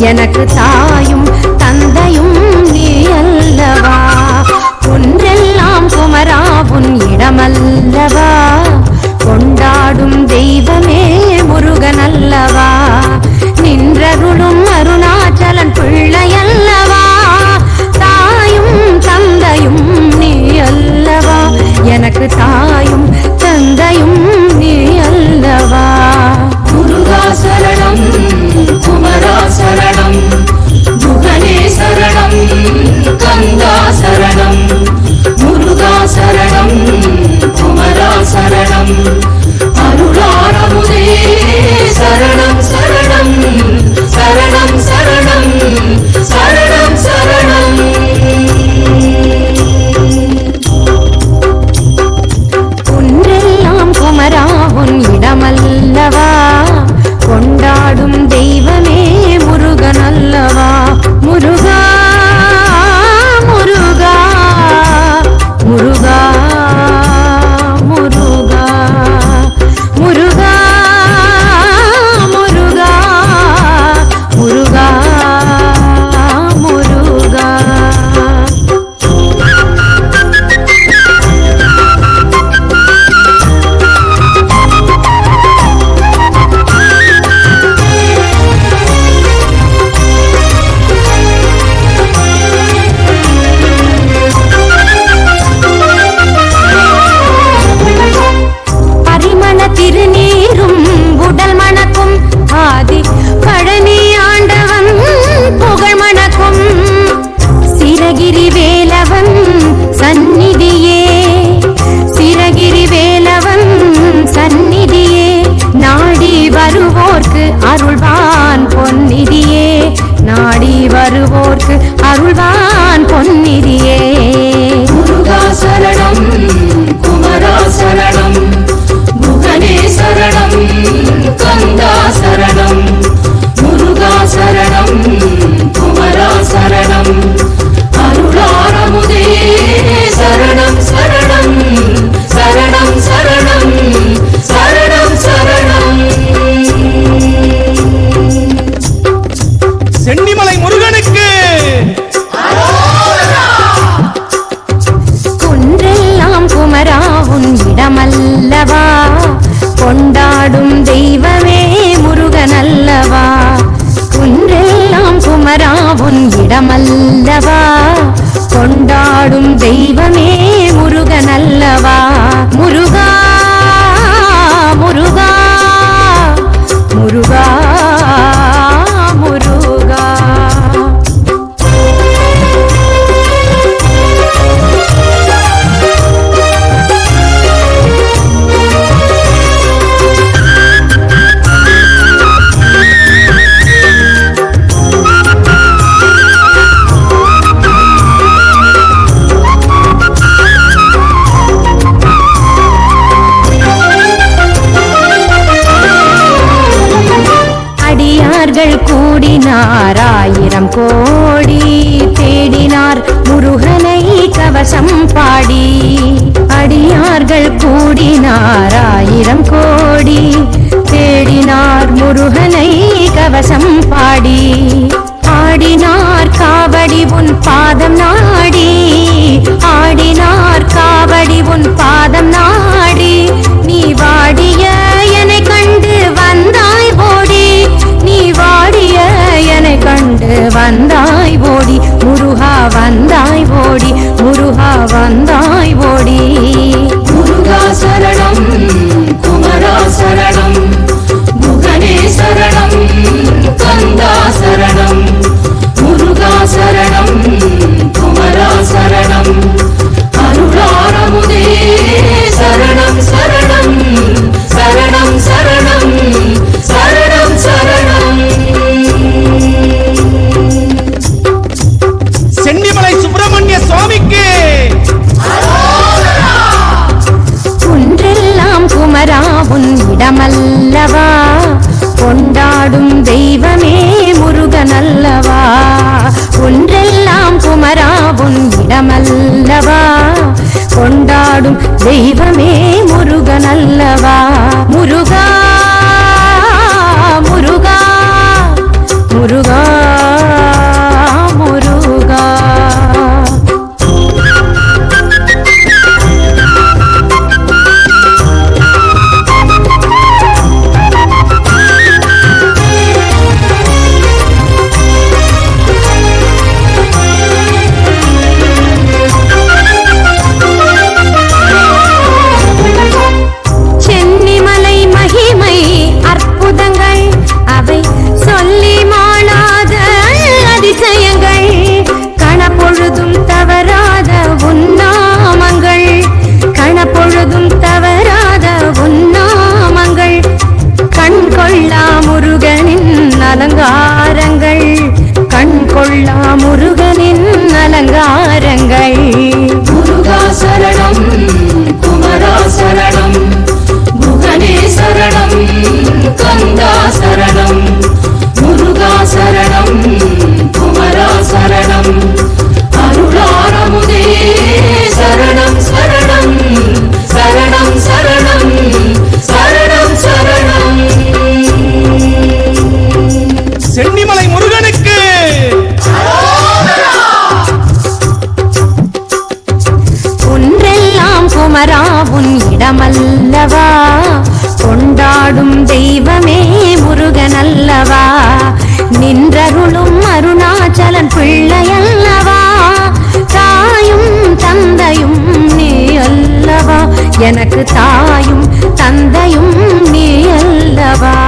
எனக்கு தாயும் வாழ்வோர்க்கு அருள்வான் பொன்னிதியே அல்லவா கொண்டாடும் தெய்வமே முருகன் அல்லவா? முருகன் கவசம் பாடி அடியார்கள் கூடினார் ஆயிரம் கோடி தேடினார் முருகனை கவசம் மரமல்லவா கொண்டாடும் தெய்வமே முருகன் அல்லவா குமராவும் இடமல்லவா? கொண்டாடும் தெய்வமே முருகனல்லவா? நின்றருளும் அருணாச்சலன் பிள்ளையல்லவா? தாயும் தந்தையும் நீ அல்லவா? எனக்கு தாயும் தந்தையும் நீ அல்லவா?